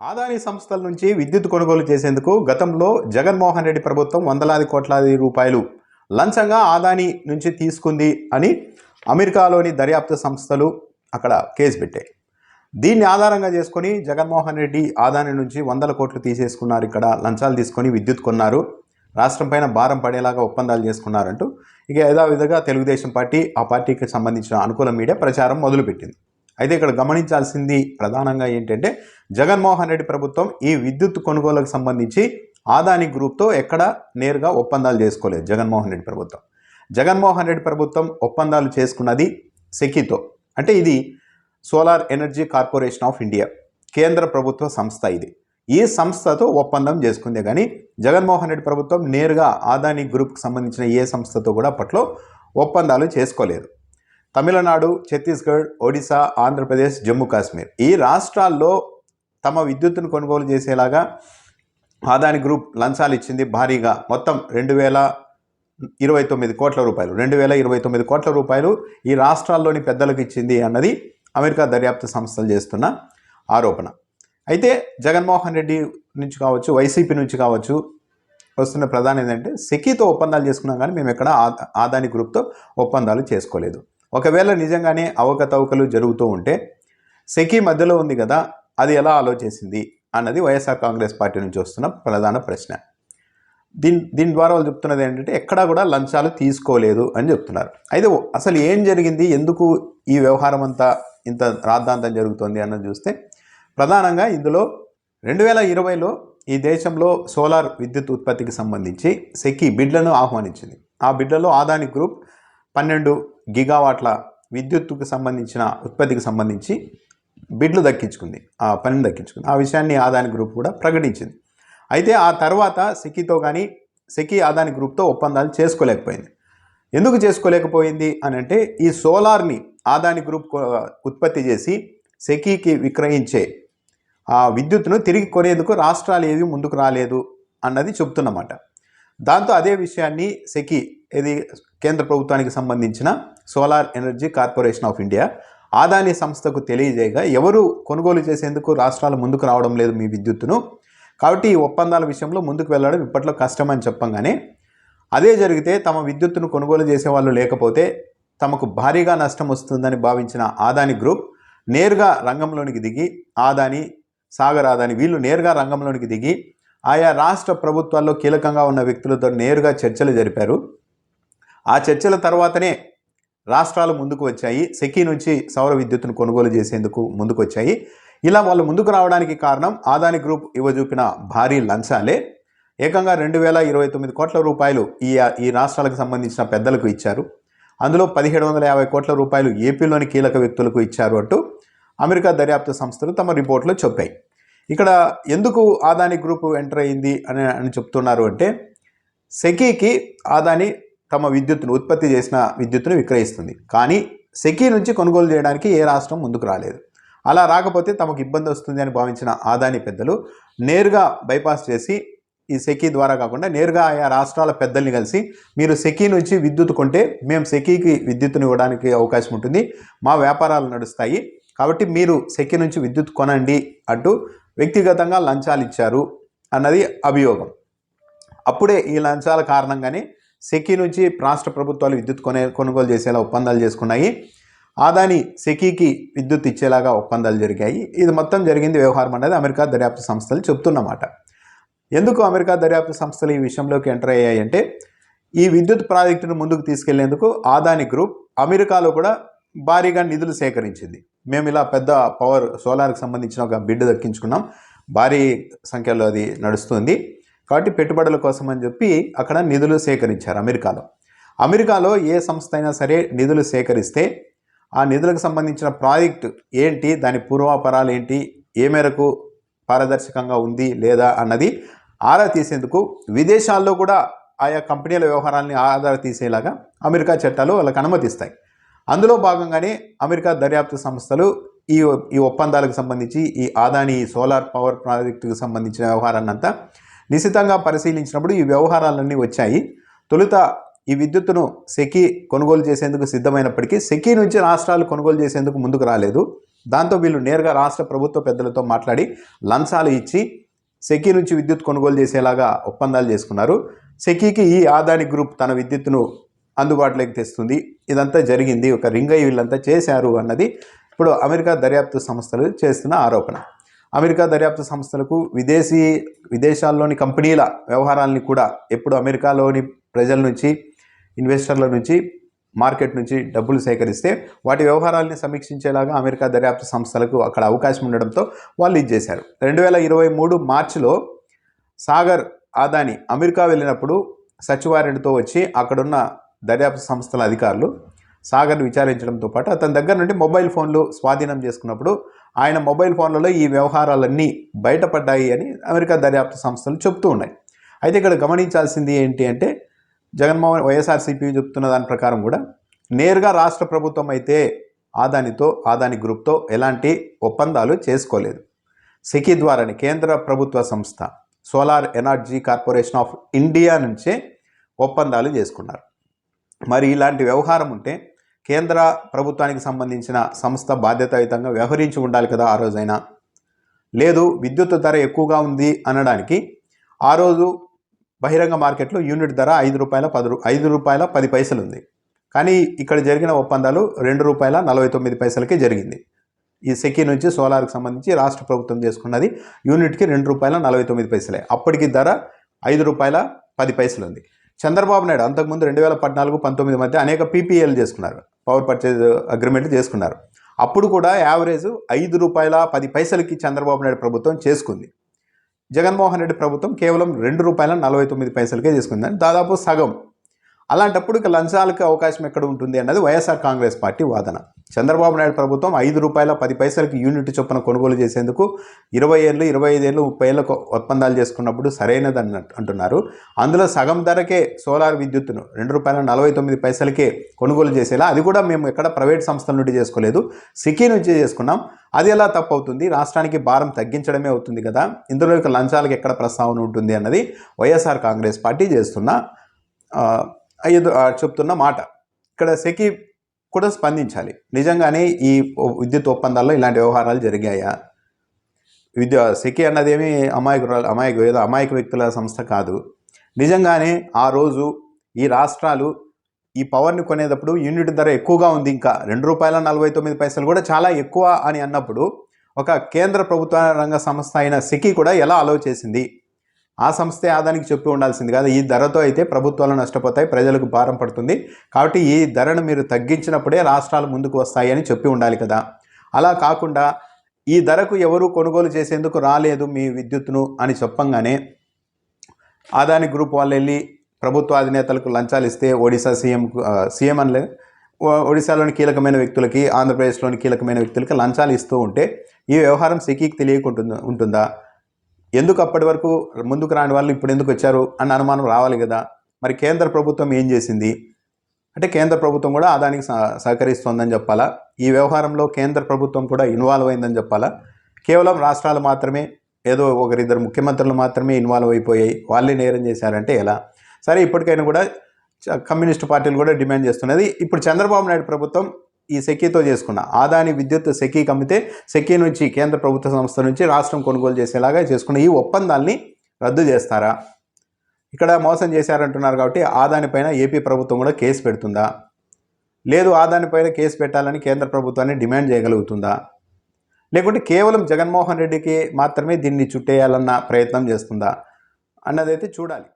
ఆదాని సంస్థల నుంచి విద్యుత్ కొనుగోలు చేసేందుకు గతంలో జగన్మోహన్ రెడ్డి ప్రభుత్వం వందలాది కోట్లాది రూపాయలు లంచంగా ఆదాని నుంచి తీసుకుంది అని అమెరికాలోని దర్యాప్తు సంస్థలు అక్కడ కేసు పెట్టాయి. దీన్ని ఆధారంగా చేసుకొని జగన్మోహన్ రెడ్డి ఆదాని నుంచి వందల కోట్లు తీసేసుకున్నారు. ఇక్కడ లంచాలు తీసుకొని విద్యుత్ కొన్నారు. రాష్ట్రం పైన భారం పడేలాగా ఒప్పందాలు చేసుకున్నారంటూ ఇక యథావిధిగా తెలుగుదేశం పార్టీ ఆ పార్టీకి సంబంధించిన అనుకూల మీడియా ప్రచారం మొదలుపెట్టింది. అయితే ఇక్కడ గమనించాల్సింది ప్రధానంగా ఏంటంటే జగన్మోహన్ రెడ్డి ప్రభుత్వం ఈ విద్యుత్ కొనుగోలుకు సంబంధించి ఆదాని గ్రూప్తో ఎక్కడ నేరుగా ఒప్పందాలు చేసుకోలేదు జగన్మోహన్ రెడ్డి ప్రభుత్వం. జగన్మోహన్ రెడ్డి ప్రభుత్వం ఒప్పందాలు చేసుకున్నది సెకితో. అంటే ఇది solar energy corporation of India కేంద్ర ప్రభుత్వ సంస్థ ఇది. ఈ సంస్థతో ఒప్పందం చేసుకుందే కానీ జగన్మోహన్ రెడ్డి ప్రభుత్వం నేరుగా ఆదాని గ్రూప్కి సంబంధించిన ఏ సంస్థతో కూడా అప్పట్లో ఒప్పందాలు చేసుకోలేదు. తమిళనాడు ఛత్తీస్గఢ్ ఒడిశా ఆంధ్రప్రదేశ్ జమ్మూ కాశ్మీర్. ఈ రాష్ట్రాల్లో తమ విద్యుత్తును కొనుగోలు చేసేలాగా ఆదాని గ్రూప్ లంచాలు ఇచ్చింది భారీగా. మొత్తం రెండు వేల ఇరవై తొమ్మిది కోట్ల రూపాయలు. రెండు వేల ఇరవై తొమ్మిది కోట్ల రూపాయలు ఈ రాష్ట్రాల్లోని పెద్దలకు ఇచ్చింది అన్నది అమెరికా దర్యాప్తు సంస్థలు చేస్తున్న ఆరోపణ. అయితే జగన్మోహన్ రెడ్డి నుంచి కావచ్చు వైసీపీ నుంచి కావచ్చు వస్తున్న ప్రధానం ఏంటంటే సెకీతో ఒప్పందాలు చేసుకున్నాం కానీ మేము ఎక్కడ ఆదాని గ్రూప్తో ఒప్పందాలు చేసుకోలేదు. ఒకవేళ నిజంగానే అవకతవకలు జరుగుతూ ఉంటే సెకీ మధ్యలో ఉంది కదా అది ఎలా ఆలోచేసింది అన్నది వైఎస్ఆర్ కాంగ్రెస్ పార్టీ నుంచి వస్తున్న ప్రధాన ప్రశ్న. దీని దీని ద్వారా వాళ్ళు చెప్తున్నది ఏంటంటే ఎక్కడా కూడా లంచాలు తీసుకోలేదు అని చెప్తున్నారు. అయితే అసలు ఏం జరిగింది? ఎందుకు ఈ వ్యవహారం అంతా ఇంత రాద్ధాంతం జరుగుతోంది అన్నది చూస్తే ప్రధానంగా ఇందులో రెండు వేల ఇరవైలో ఈ దేశంలో సోలార్ విద్యుత్ ఉత్పత్తికి సంబంధించి సెకీ బిడ్లను ఆహ్వానించింది. ఆ బిడ్లలో ఆదాని గ్రూప్ పన్నెండు గిగావాట్ల విద్యుత్తుకు సంబంధించిన ఉత్పత్తికి సంబంధించి బిడ్లు దక్కించుకుంది. ఆ పనిని దక్కించుకుంది. ఆ విషయాన్ని ఆదాని గ్రూప్ కూడా ప్రకటించింది. అయితే ఆ తర్వాత సెకీతో కానీ సెకీ ఆదాని గ్రూప్తో ఒప్పందాలు చేసుకోలేకపోయింది. ఎందుకు చేసుకోలేకపోయింది అని అంటే ఈ సోలార్ని ఆదాని గ్రూప్ ఉత్పత్తి చేసి సెకీకి విక్రయించే ఆ విద్యుత్తును తిరిగి కొనేందుకు రాష్ట్రాలు ఏవి ముందుకు రాలేదు అన్నది చెప్తున్నమాట దాంతో అదే విషయాన్ని సెకి ఇది కేంద్ర ప్రభుత్వానికి సంబంధించిన solar energy corporation of India Adani సంస్థకు తెలియజేయగా ఎవరు కొనుగోలు చేసేందుకు రాష్ట్రాలు ముందుకు రావడం లేదు మీ విద్యుత్తును. కాబట్టి ఈ ఒప్పందాల విషయంలో ముందుకు వెళ్ళడం ఇప్పట్లో కష్టమని చెప్పంగానే అదే జరిగితే తమ విద్యుత్తును కొనుగోలు చేసే వాళ్ళు లేకపోతే తమకు భారీగా నష్టం వస్తుందని భావించిన ఆదాని గ్రూప్ నేరుగా రంగంలోనికి దిగి ఆదాని సాగర్ ఆదాని వీళ్ళు నేరుగా రంగంలోనికి దిగి ఆయా రాష్ట్ర ప్రభుత్వాల్లో కీలకంగా ఉన్న వ్యక్తులతో నేరుగా చర్చలు జరిపారు. ఆ చర్చల తర్వాతనే రాష్ట్రాలు ముందుకు వచ్చాయి. సెకీ నుంచి సౌర విద్యుత్తును కొనుగోలు చేసేందుకు ముందుకు వచ్చాయి ఇలా వాళ్ళు ముందుకు రావడానికి కారణం ఆదాని గ్రూప్ ఇవ్వజూపిన భారీ లంచాలే. ఏకంగా రెండు వేల ఇరవై తొమ్మిది కోట్ల రూపాయలు ఈ ఈ రాష్ట్రాలకు సంబంధించిన పెద్దలకు ఇచ్చారు. అందులో పదిహేడు వందల యాభై కోట్ల రూపాయలు ఏపీలోని కీలక వ్యక్తులకు ఇచ్చారు అంటూ అమెరికా దర్యాప్తు సంస్థలు తమ రిపోర్ట్లో చెప్పాయి. ఇక్కడ ఎందుకు ఆదాని గ్రూప్ ఎంటర్ అయింది అని అని చెప్తున్నారు అంటే సెకీకి ఆదాని తమ విద్యుత్తును ఉత్పత్తి చేసిన విద్యుత్తును విక్రయిస్తుంది. కానీ సెకీ నుంచి కొనుగోలు చేయడానికి ఏ రాష్ట్రం ముందుకు రాలేదు. అలా రాకపోతే తమకు ఇబ్బంది వస్తుంది అని భావించిన ఆదాని పెద్దలు నేరుగా బైపాస్ చేసి ఈ సెకీ ద్వారా కాకుండా నేరుగా ఆయా రాష్ట్రాల పెద్దల్ని కలిసి మీరు సెకీ నుంచి విద్యుత్ కొంటే మేము సెకీకి విద్యుత్తుని ఇవ్వడానికి అవకాశం ఉంటుంది. మా వ్యాపారాలు నడుస్తాయి. కాబట్టి మీరు సెకీ నుంచి విద్యుత్ కొనండి అంటూ వ్యక్తిగతంగా లంచాలు ఇచ్చారు అన్నది అభియోగం. అప్పుడే ఈ లంచాల కారణంగానే సెకీ నుంచి రాష్ట్ర ప్రభుత్వాలు విద్యుత్ కొనే కొనుగోలు చేసేలా ఒప్పందాలు చేసుకున్నాయి. ఆదాని సెకీకి విద్యుత్ ఇచ్చేలాగా ఒప్పందాలు జరిగాయి. ఇది మొత్తం జరిగింది వ్యవహారం అనేది అమెరికా దర్యాప్తు సంస్థలు చెప్తున్నమాట. ఎందుకు అమెరికా దర్యాప్తు సంస్థలు ఈ విషయంలోకి ఎంటర్ అయ్యాయి అంటే ఈ విద్యుత్ ప్రాజెక్టును ముందుకు తీసుకెళ్ళేందుకు ఆదాని గ్రూప్ అమెరికాలో కూడా భారీగా నిధులు సేకరించింది. మేము ఇలా పెద్ద పవర్ సోలార్కి సంబంధించిన ఒక బిడ్ దక్కించుకున్నాం. భారీ సంఖ్యలో అది నడుస్తుంది. కాబట్టి పెట్టుబడుల కోసం అని చెప్పి అక్కడ నిధులు సేకరించారు అమెరికాలో. అమెరికాలో ఏ సంస్థ అయినా సరే నిధులు సేకరిస్తే ఆ నిధులకు సంబంధించిన ప్రాజెక్ట్ ఏంటి దాని పూర్వాపరాలు ఏంటి ఏ మేరకు పారదర్శకంగా ఉంది లేదా అన్నది ఆరా తీసేందుకు విదేశాల్లో కూడా ఆయా కంపెనీల వ్యవహారాలని ఆధార తీసేలాగా అమెరికా చట్టాలు వాళ్ళకి అనుమతిస్తాయి. అందులో భాగంగానే అమెరికా దర్యాప్తు సంస్థలు ఈ ఈ ఒప్పందాలకు సంబంధించి ఈ ఆదాని సోలార్ పవర్ ప్రాజెక్టుకు సంబంధించిన వ్యవహారాన్ని అంతా నిశితంగా పరిశీలించినప్పుడు ఈ వ్యవహారాలన్నీ వచ్చాయి. తొలుత ఈ విద్యుత్తును సెకీ కొనుగోలు చేసేందుకు సిద్ధమైనప్పటికీ సెకీ నుంచి రాష్ట్రాలు కొనుగోలు చేసేందుకు ముందుకు రాలేదు. దాంతో వీళ్ళు నేరుగా రాష్ట్ర ప్రభుత్వ పెద్దలతో మాట్లాడి లంచాలు ఇచ్చి సెకీ నుంచి విద్యుత్ కొనుగోలు చేసేలాగా ఒప్పందాలు చేసుకున్నారు. సెకీకి ఈ ఆదాని గ్రూప్ తన విద్యుత్తును అందుబాటులోకి తెస్తుంది. ఇదంతా జరిగింది. ఒక రింగ్ అయి వీళ్ళంతా చేశారు అన్నది ఇప్పుడు అమెరికా దర్యాప్తు సంస్థలు చేస్తున్న ఆరోపణ. అమెరికా దర్యాప్తు సంస్థలకు విదేశీ విదేశాల్లోని కంపెనీల వ్యవహారాలని కూడా ఎప్పుడు అమెరికాలోని ప్రజల నుంచి ఇన్వెస్టర్ల నుంచి మార్కెట్ నుంచి డబ్బులు సేకరిస్తే వాటి వ్యవహారాలని సమీక్షించేలాగా అమెరికా దర్యాప్తు సంస్థలకు అక్కడ అవకాశం ఉండడంతో వాళ్ళు ఇది చేశారు. రెండు వేల ఇరవై మూడు మార్చిలో సాగర్ ఆదాని అమెరికా వెళ్ళినప్పుడు సచివారెడ్డితో వచ్చి అక్కడున్న దర్యాప్తు సంస్థల అధికారులు సాగర్ను విచారించడంతో పాటు అతని దగ్గర నుండి మొబైల్ ఫోన్లు స్వాధీనం చేసుకున్నప్పుడు ఆయన మొబైల్ ఫోన్లలో ఈ వ్యవహారాలన్నీ బయటపడ్డాయి అని అమెరికా దర్యాప్తు సంస్థలు చెబుతూ ఉన్నాయి. అయితే ఇక్కడ గమనించాల్సింది ఏంటి అంటే జగన్మోహన్ వైఎస్ఆర్సీపీ చెప్తున్న దాని ప్రకారం కూడా నేరుగా రాష్ట్ర ప్రభుత్వం అయితే ఆదానితో ఆదాని గ్రూప్తో ఎలాంటి ఒప్పందాలు చేసుకోలేదు. సెకి ద్వారానే కేంద్ర ప్రభుత్వ సంస్థ solar energy corporation of India నుంచే ఒప్పందాలు చేసుకున్నారు. మరి ఇలాంటి వ్యవహారం ఉంటే కేంద్ర ప్రభుత్వానికి సంబంధించిన సంస్థ బాధ్యతాయుతంగా వ్యవహరించి ఉండాలి కదా ఆ రోజైనా. లేదు విద్యుత్ ధర ఎక్కువగా ఉంది అనడానికి ఆ రోజు బహిరంగ మార్కెట్లో యూనిట్ ధర ఐదు రూపాయల పది ఐదు రూపాయల పది పైసలు ఉంది కానీ ఇక్కడ జరిగిన ఒప్పందాలు రెండు రూపాయల నలభై తొమ్మిది పైసలకే జరిగింది. ఈ సెకీ నుంచి సోలార్కి సంబంధించి రాష్ట్ర ప్రభుత్వం చేసుకున్నది యూనిట్కి రెండు రూపాయల నలభై తొమ్మిది పైసలే. అప్పటికి ధర ఐదు రూపాయల పది పైసలు ఉంది చంద్రబాబు నాయుడు అంతకుముందు రెండు వేల పద్నాలుగు పంతొమ్మిది మధ్య అనేక పీపీఎల్ చేసుకున్నారు. పవర్ పర్చేజ్ అగ్రిమెంట్లు చేసుకున్నారు. అప్పుడు కూడా యావరేజ్ ఐదు రూపాయల పది పైసలకి చంద్రబాబు నాయుడు ప్రభుత్వం చేసుకుంది. జగన్మోహన్ రెడ్డి ప్రభుత్వం కేవలం రెండు రూపాయల నలభై తొమ్మిది పైసలకే చేసుకుందని దాదాపు సగం. అలాంటప్పుడు లంచాలకు అవకాశం ఎక్కడ ఉంటుంది అన్నది వైఎస్ఆర్ కాంగ్రెస్ పార్టీ వాదన. చంద్రబాబు నాయుడు ప్రభుత్వం ఐదు రూపాయల పది పైసలకి యూనిట్ చొప్పున కొనుగోలు చేసేందుకు ఇరవై ఏళ్ళు ఇరవై ఐదు ఏళ్ళు ముప్పై ఏళ్ళకు ఒప్పందాలు చేసుకున్నప్పుడు సరైనది అన్నట్టు అంటున్నారు. అందులో సగం ధరకే సోలార్ విద్యుత్తును రెండు రూపాయల నలభై తొమ్మిది పైసలకే కొనుగోలు చేసేలా అది కూడా మేము ఎక్కడ ప్రైవేట్ సంస్థల నుండి చేసుకోలేదు. సిక్కీ నుంచి చేసుకున్నాం. అది ఎలా తప్పు అవుతుంది రాష్ట్రానికి భారం తగ్గించడమే అవుతుంది కదా. ఇందులో యొక్క లంచాలకు ఎక్కడ ప్రస్తావన ఉంటుంది అన్నది వైఎస్ఆర్ కాంగ్రెస్ పార్టీ చేస్తున్న ఎదు- చెప్తున్న మాట. ఇక్కడ సెకి కూడా స్పందించాలి. నిజంగానే ఈ విద్యుత్ ఒప్పందాల్లో ఇలాంటి వ్యవహారాలు జరిగాయా? విద్య సెకి అన్నదేమి అమాయకురాలు అమాయక ఏదో అమాయక వ్యక్తుల సంస్థ కాదు. నిజంగానే ఆ రోజు ఈ రాష్ట్రాలు ఈ పవర్ని కొనేటప్పుడు యూనిట్ ధర ఎక్కువగా ఉంది ఇంకా. రెండు రూపాయల నలభై తొమ్మిది పైసలు కూడా చాలా ఎక్కువ అని అన్నప్పుడు ఒక కేంద్ర ప్రభుత్వ రంగ సంస్థ అయిన సెకి కూడా ఎలా అలో చేసింది? ఆ సంస్థే ఆదానికి చెప్పి ఉండాల్సింది కాదు. ఈ ధరతో అయితే ప్రభుత్వాలు నష్టపోతాయి ప్రజలకు భారం పడుతుంది. కాబట్టి ఈ ధరను మీరు తగ్గించినప్పుడే రాష్ట్రాలు ముందుకు వస్తాయి అని చెప్పి ఉండాలి కదా. అలా కాకుండా ఈ ధరకు ఎవరు కొనుగోలు చేసేందుకు రాలేదు మీ విద్యుత్తును అని చెప్పంగానే ఆదాని గ్రూప్ వాళ్ళు వెళ్ళి ప్రభుత్వ అధినేతలకు లంచాలు ఇస్తే ఒడిశా సీఎం సీఎం అనలే ఒడిశాలోని కీలకమైన వ్యక్తులకి ఆంధ్రప్రదేశ్లోని కీలకమైన వ్యక్తులకి లంచాలు ఇస్తూ ఉంటే ఈ వ్యవహారం సెకీకి తెలియకుంటుందా ఉంటుందా? ఎందుకు అప్పటి వరకు ముందుకు రాని వాళ్ళు ఇప్పుడు ఎందుకు వచ్చారు అన్న అనుమానం రావాలి కదా. మరి కేంద్ర ప్రభుత్వం ఏం చేసింది? అంటే కేంద్ర ప్రభుత్వం కూడా ఆదానికి సహ- సహకరిస్తోందని చెప్పాలా? ఈ వ్యవహారంలో కేంద్ర ప్రభుత్వం కూడా ఇన్వాల్వ్ అయిందని చెప్పాలా? కేవలం రాష్ట్రాలు మాత్రమే ఏదో ఒకరిద్దరు ముఖ్యమంత్రులు మాత్రమే ఇన్వాల్వ్ అయిపోయాయి. వాళ్ళే నేరం చేశారంటే ఎలా? సరే ఇప్పటికైనా కూడా చ- కమ్యూనిస్ట్ పార్టీలు కూడా డిమాండ్ చేస్తున్నది. ఇప్పుడు చంద్రబాబు నాయుడు ప్రభుత్వం ఈ సెకీతో చేసుకున్న. ఆదాని విద్యుత్ సెకీకి కమ్మితే సెకీ నుంచి కేంద్ర ప్రభుత్వ సంస్థ నుంచి రాష్ట్రం కొనుగోలు చేసేలాగా చేసుకున్న ఈ ఒప్పందాల్ని రద్దు చేస్తారా? ఇక్కడ మోసం చేశారంటున్నారు కాబట్టి ఆదాని పైన ఏపీ ప్రభుత్వం కూడా కేసు పెడుతుందా? లేదు ఆదాని పైన కేసు పెట్టాలని కేంద్ర ప్రభుత్వాన్ని డిమాండ్ చేయగలుగుతుందా? లేకుంటే కేవలం జగన్మోహన్ రెడ్డికి మాత్రమే దీన్ని చుట్టేయాలన్న ప్రయత్నం చేస్తుందా? అన్నదైతే చూడాలి.